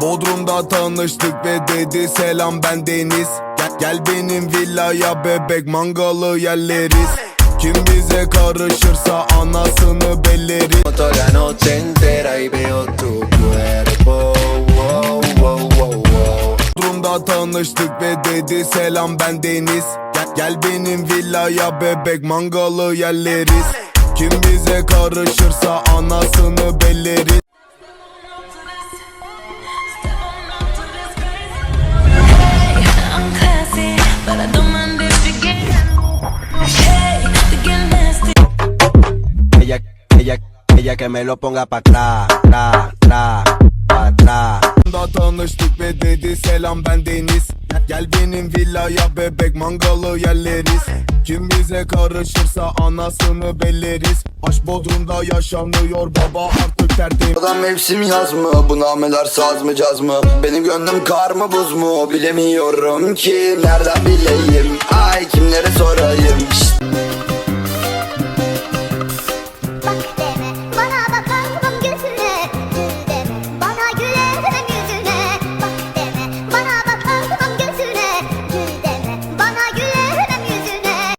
Bodrum'da tanıştık ve dedi selam ben Deniz. Gel, gel benim villaya bebek mangalı yerleriz. Kim bize karışırsa anasını belleriz. Toda la noche entera y veo tu cuerpo. Wow, wow, wow, wow. Bodrum'da tanıştık ve dedi selam ben Deniz. Gel, gel benim villaya bebek mangalı yerleriz. Kim bize karışırsa anasını belleriz ella, que me lo ponga pa' atrás, atrás, atrás, pa' atrás. da tanıştık ve dedi selam ben Deniz Gel, benim villaya bebek mangalı yerleriz Kim bize karışırsa anasını belleriz Aşk Bodrum'da yaşanıyor baba artık tertemiz Adam mevsim yaz mı? Bu nameler saz mı caz mı? Benim gönlüm kar mı buz mu? Bilemiyorum ki nereden bileyim